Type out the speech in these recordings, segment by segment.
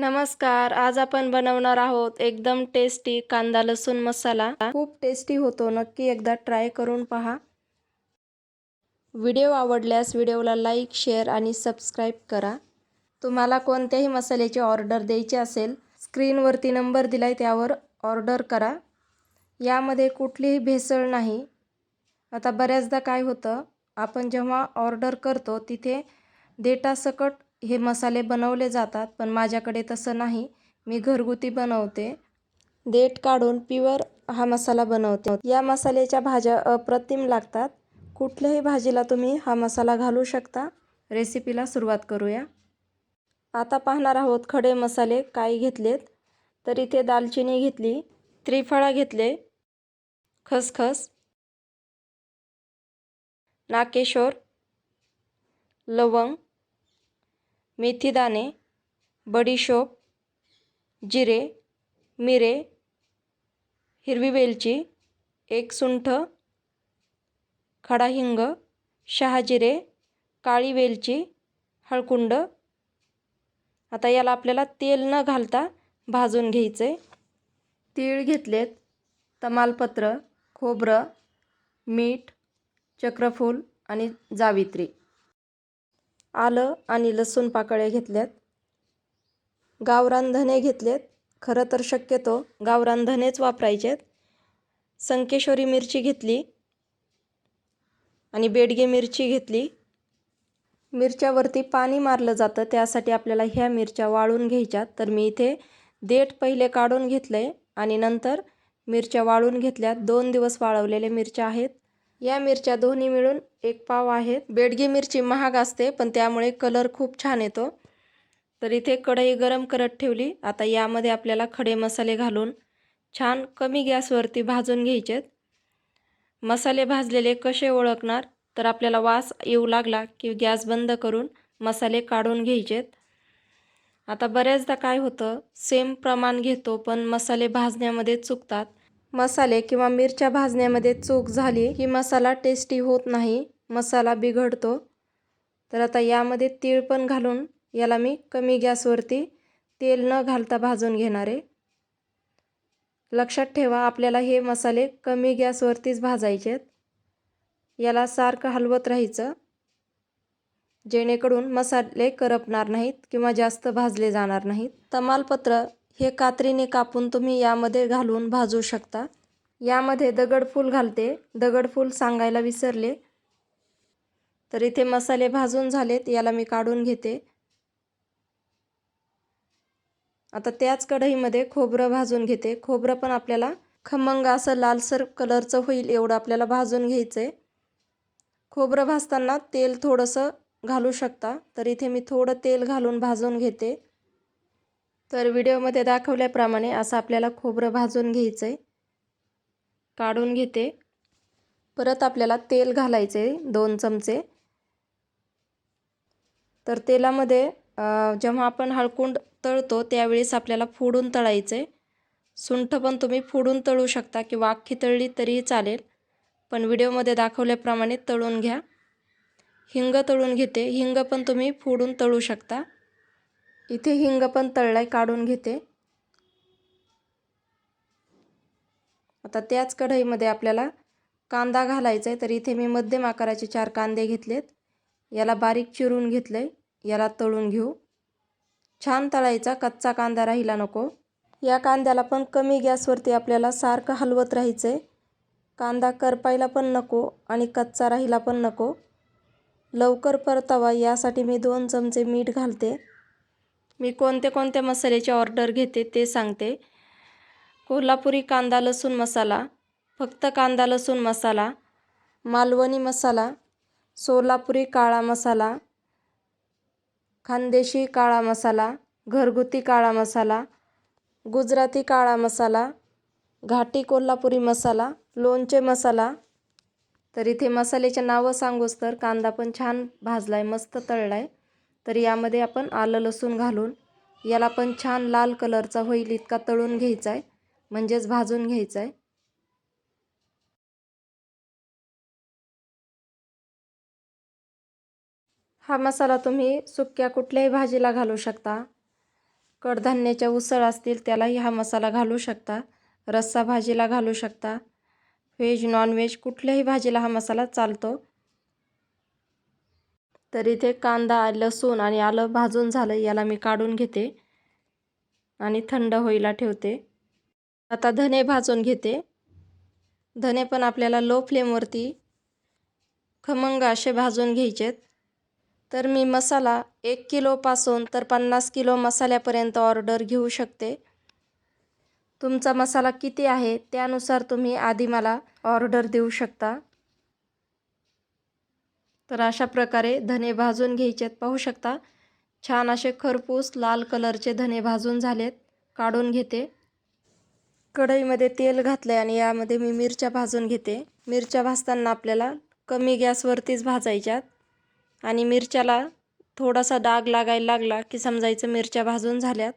नमस्कार आज आपण बनवणार आहोत एकदम टेस्टी कांदा लसूण मसाला. खूप टेस्टी होतो नक्की एकदा ट्राय करून पहा. व्हिडिओ आवडल्यास व्हिडिओला लाईक शेअर आणि सबस्क्राईब करा. तुम्हाला कोणत्याही मसाल्याची ऑर्डर द्यायची असेल स्क्रीनवरती नंबर दिलाय त्यावर ऑर्डर करा. यामध्ये कुठलीही भेसळ नाही. आता बऱ्याचदा काय होतं आपण जेव्हा ऑर्डर करतो तिथे देटासकट हे मसाले बनवले जातात पण माझ्याकडे तसं नाही. मी घरगुती बनवते. देठ काढून प्युअर हा मसाला बनवते. या मसाल्याच्या भाज्या अप्रतिम लागतात. कुठल्याही भाजीला तुम्ही हा मसाला घालू शकता. रेसिपीला सुरुवात करूया. आता पाहणार आहोत खडे मसाले काय घेतलेत. तर इथे दालचिनी घेतली त्रिफळा घेतले खसखस नाकेश्वर लवंग मेथीदाणे बडीशोप जिरे मिरे हिरवी वेलची एक सुंठ खडा हिंग शहाजिरे काळी वेलची हळकुंड. आता याला आपल्याला तेल न घालता भाजून घ्यायचे. तीळ घेतलेत तमालपत्र खोबरं मीठ चक्रफूल आणि जावित्री. आलं आणि लसूण पाकळ्या घेतल्यात. गावरान धने घेतलेत. खरं तर शक्यतो गावरान धनेच वापरायचेत. संकेश्वरी मिरची घेतली आणि बेडगे मिरची घेतली. मिरच्यावरती पाणी मारलं जातं त्यासाठी आपल्याला ह्या मिरच्या वाळून घ्यायच्यात. तर मी इथे देठ पहिले काढून घेतलं आहे आणि नंतर मिरच्या वाळून घेतल्यात. दोन दिवस वाळवलेल्या मिरच्या आहेत. या मिरच्या दोन्ही मिळून एक पाव आहेत. बेडगी मिरची महाग असते पण त्यामुळे कलर खूप छान येतो. तर इथे कढई गरम करत ठेवली. आता यामध्ये आपल्याला खडे मसाले घालून छान कमी गॅसवरती भाजून घ्यायचेत मसाले भाजलेले कसे ओळखणार? तर आपल्याला वास येऊ लागला की गॅस बंद करून मसाले काढून घ्यायचेत आता बऱ्याचदा काय होतं? सेम प्रमाण घेतो पण मसाले भाजण्यामध्ये चुकतात. मसाले किंवा मिरच्या भाजण्यामध्ये चूक झाली की मसाला टेस्टी होत नाही मसाला बिघडतो. तर आता यामध्ये तीळ पण घालून याला मी कमी गॅसवरती तेल न घालता भाजून घेणार आहे. लक्षात ठेवा आपल्याला हे मसाले कमी गॅसवरतीच भाजायचे आहेत. याला सारखं हलवत राहायचं जेणेकरून मसाले करपणार नाहीत किंवा जास्त भाजले जाणार नाहीत. तमालपत्र हे कात्रीने कापून तुम्ही यामध्ये घालून भाजू शकता. यामध्ये दगडफूल घालते. दगडफूल सांगायला विसरले. तर इथे मसाले भाजून झालेत. याला मी काढून घेते. आता त्याच कढईमध्ये खोबरं भाजून घेते. खोबरं पण आपल्याला खमंग असं लालसर कलरचं होईल एवढं आपल्याला भाजून घ्यायचं आहे खोबरं भाजताना तेल थोडंसं घालू शकता. तर इथे मी थोडं तेल घालून भाजून घेते. तर व्हिडिओमध्ये दाखवल्याप्रमाणे असं आपल्याला खोबरं भाजून घ्यायचं आहे. काढून घेते. परत आपल्याला तेल घालायचे दोन चमचे. तर तेलामध्ये जेव्हा आपण हळकुंड तळतो त्यावेळेस आपल्याला फोडून तळायचं आहे सुंठ पण तुम्ही फोडून तळू शकता किंवा अख्खी तळली तरीही चालेल. पण व्हिडिओमध्ये दाखवल्याप्रमाणे तळून घ्या. हिंग तळून घेते. हिंग पण तुम्ही फोडून तळू शकता. इथे हिंग पण तळलाय काढून घेते. आता त्याच कढईमध्ये आपल्याला कांदा घालायचा आहे तर इथे मी मध्यम आकाराचे चार कांदे घेतलेत. याला बारीक चिरून घेतलं आहे याला तळून घेऊ. छान तळायचा कच्चा कांदा राहिला नको. या कांद्याला पण कमी गॅसवरती आपल्याला सारखं हलवत राहायचं आहे कांदा करपायला पण नको आणि कच्चा राहिला पण नको. लवकर परतावा यासाठी मी दोन चमचे मीठ घालते. मी कोणत्या कोणत्या मसाल्याची ऑर्डर घेते ते सांगते. कोल्हापुरी कांदा लसूण मसाला फक्त कांदा लसूण मसाला मालवणी मसाला सोलापुरी काळा मसाला खानदेशी काळा मसाला घरगुती काळा मसाला गुजराती काळा मसाला घाटी कोल्हापुरी मसाला लोणचे मसाला. तर इथे मसाल्याचे नावं सांगूच तर कांदा पण छान भाजला आहे मस्त तळला आहे तर यामध्ये आपण आलं लसूण घालून याला पण छान लाल कलरचा होईल इतका तळून घ्यायचा आहे म्हणजेच भाजून घ्यायचा आहे हा मसाला तुम्ही सुक्या कुठल्याही भाजीला घालू शकता. कडधान्याच्या उसळ असतील त्यालाही हा मसाला घालू शकता. रस्सा भाजीला घालू शकता. व्हेज नॉनव्हेज कुठल्याही भाजीला हा मसाला चालतो. तर इथे कांदा लसूण आणि आलं भाजून झालं याला मी काढून घेते आणि थंड होईला ठेवते. आता धने भाजून घेते. धने पण आपल्याला लो फ्लेमवरती खमंग असे भाजून घ्यायचेत. तर मी मसाला एक किलोपासून तर पन्नास किलो मसाल्यापर्यंत ऑर्डर घेऊ शकते. तुमचा मसाला किती आहे त्यानुसार तुम्ही आधी मला ऑर्डर देऊ शकता. तर अशा प्रकारे धने भाजून घ्यायचेत. पाहू शकता छान असे खरपूस लाल कलरचे धने भाजून झालेत. काढून घेते. कढईमध्ये तेल घातले आणि यामध्ये मी मिरच्या भाजून घेते. मिरच्या भाजताना आपल्याला कमी गॅसवरतीच भाजायच्यात. आणि मिरच्याला थोडासा डाग लागायला लागला की समजायचं मिरच्या भाजून झाल्यात.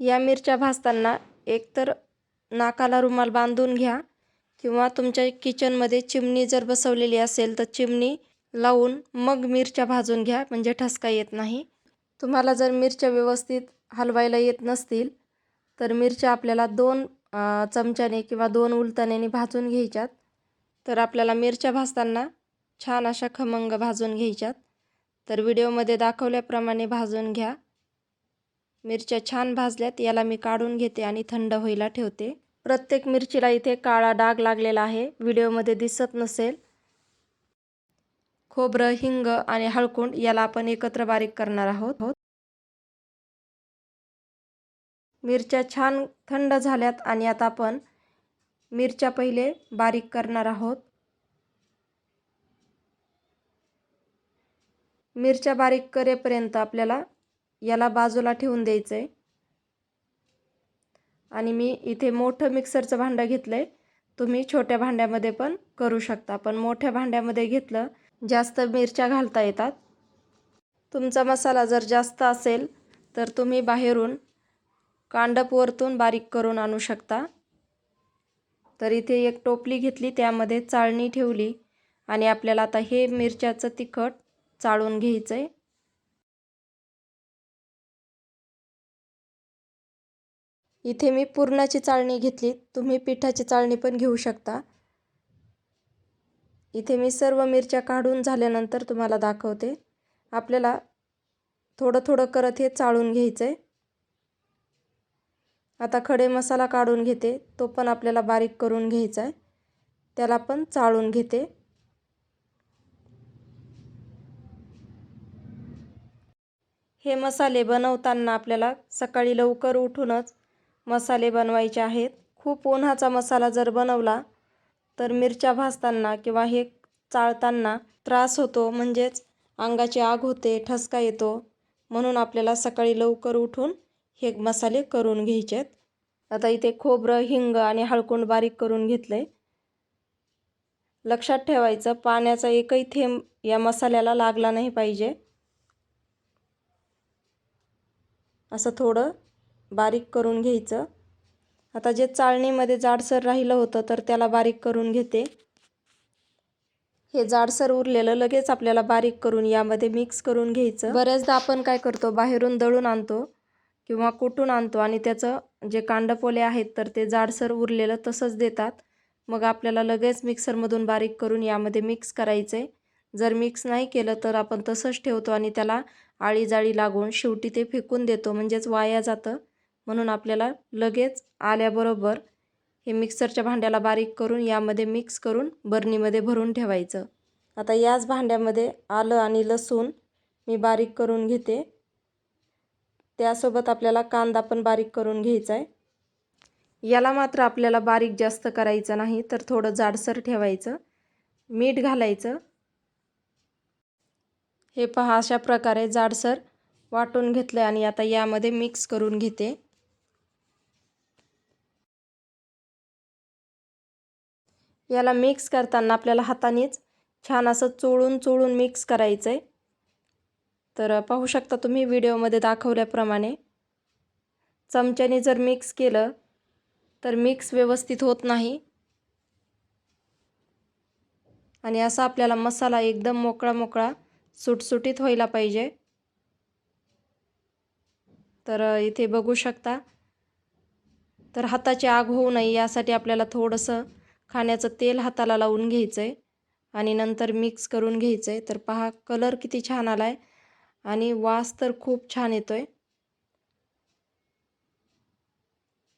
या मिरच्या भाजताना एकतर नाकाला रुमाल बांधून घ्या. किंवा तुमच्या किचनमध्ये चिमणी जर बसवलेली असेल तर चिमणी लावून मग मिरच्या भाजून घ्या म्हणजे ठसका येत नाही. तुम्हाला जर मिरच्या व्यवस्थित हलवायला येत नसतील तर मिरच्या आपल्याला दोन चमच्याने किंवा दोन उलताण्याने भाजून घ्यायच्यात. तर आपल्याला मिरच्या भाजताना छान अशा खमंग भाजून घ्यायच्यात. तर व्हिडिओमध्ये दाखवल्याप्रमाणे भाजून घ्या. मिरच्या छान भाजल्यात याला मी काढून घेते आणि थंड व्हायला ठेवते. प्रत्येक मिरचीला इथे काळा डाग लागलेला आहे. व्हिडिओमध्ये दिसत नसेल. खोबरं हिंग आणि हळकुंड याला आपण एकत्र बारीक करणार आहोत. मिरच्या छान थंड झाल्यात आणि आता आपण मिरच्या पहिले बारीक करणार आहोत. मिरच्या बारीक करेपर्यंत आपल्याला याला बाजूला ठेवून द्यायचं आहे आणि मी इथे मोठं मिक्सरचं भांडं घेतलं आहे तुम्ही छोट्या भांड्यामध्ये पण करू शकता. पण मोठ्या भांड्यामध्ये घेतलं जास्त मिरच्या घालता येतात. तुमचा मसाला जर जास्त असेल तर तुम्ही बाहेरून कांडप वरतून बारीक करून आणू शकता. तर इथे एक टोपली घेतली त्यामध्ये चाळणी ठेवली आणि आपल्याला आता हे मिरच्याचं तिखट चाळून घ्यायचं आहे इथे मी पुरणाची चाळणी घेतली. तुम्ही पिठाची चाळणी पण घेऊ शकता. इथे मी सर्व मिरच्या काढून झाल्यानंतर तुम्हाला दाखवते. आपल्याला थोडं थोडं करत हे चाळून घ्यायचं आहे आता खडे मसाला काढून घेते. तो पण आपल्याला बारीक करून घ्यायचा आहे त्याला पण चाळून घेते. हे मसाले बनवताना आपल्याला सकाळी लवकर उठूनच मसाले बनवायचे आहेत. खूप उन्हाचा मसाला जर बनवला तर मिरच्या भाजताना किंवा हे चाळताना त्रास होतो. म्हणजेच अंगाची आग होते ठसका येतो. म्हणून आपल्याला सकाळी लवकर उठून हे मसाले करून घ्यायचे आहेत. आता इथे खोबरं हिंग आणि हळकुंड बारीक करून घेतले लक्षात ठेवायचं पाण्याचा एकही थेंब या मसाल्याला लागला नाही पाहिजे. असं थोडं बारीक करून घ्यायचं. आता जे चाळणीमध्ये जाडसर राहिलं होतं तर त्याला बारीक करून घेते. हे जाडसर उरलेलं लगेच आपल्याला बारीक करून यामध्ये मिक्स करून घ्यायचं. बऱ्याचदा आपण काय करतो बाहेरून दळून आणतो किंवा कुटून आणतो आणि त्याचं जे कांडपोले आहेत तर ते जाडसर उरलेलं तसंच देतात. मग आपल्याला लगेच मिक्सरमधून बारीक करून यामध्ये मिक्स करायचं आहे जर मिक्स नाही केलं तर आपण तसंच ठेवतो आणि त्याला आळी जाळी लागून शेवटी ते फेकून देतो. म्हणजेच वाया जातं. म्हणून आपल्याला लगेच आल्याबरोबर हे मिक्सरच्या भांड्याला बारीक करून यामध्ये मिक्स करून बर्नीमध्ये भरून ठेवायचं. आता याच भांड्यामध्ये आलं आणि लसूण मी बारीक करून घेते. त्यासोबत आपल्याला कांदा पण बारीक करून घ्यायचा आहे याला मात्र आपल्याला बारीक जास्त करायचं नाही तर थोडं जाडसर ठेवायचं. मीठ घालायचं. हे पहा अशा प्रकारे जाडसर वाटून घेतलं आणि आता यामध्ये मिक्स करून घेते. याला मिक्स करताना आपल्याला हातानेच छान असं चोळून चोळून मिक्स करायचं आहे तर पाहू शकता तुम्ही व्हिडिओमध्ये दाखवल्याप्रमाणे. चमच्याने जर मिक्स केलं तर मिक्स व्यवस्थित होत नाही. आणि असा आपल्याला मसाला एकदम मोकळा मोकळा सुटसुटीत व्हायला पाहिजे. तर इथे बघू शकता. तर हाताची आग होऊ नये यासाठी आपल्याला थोडंसं खाण्याचं तेल हाताला लावून घ्यायचं आहे आणि नंतर मिक्स करून घ्यायचं आहे तर पहा कलर किती छान आला आहे आणि वास तर खूप छान येतो आहे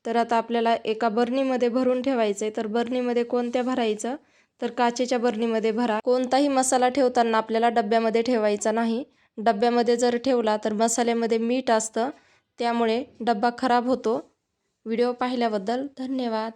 तर आता आपल्याला एका बर्नीमध्ये भरून ठेवायचं आहे तर बर्नीमध्ये कोणत्या भरायचं? तर काचेच्या बर्नीमध्ये भरा. कोणताही मसाला ठेवताना आपल्याला डब्यामध्ये ठेवायचा नाही. डब्यामध्ये जर ठेवला तर मसाल्यामध्ये मीठ असतं. त्यामुळे डब्बा खराब होतो. व्हिडिओ पाहिल्याबद्दल धन्यवाद.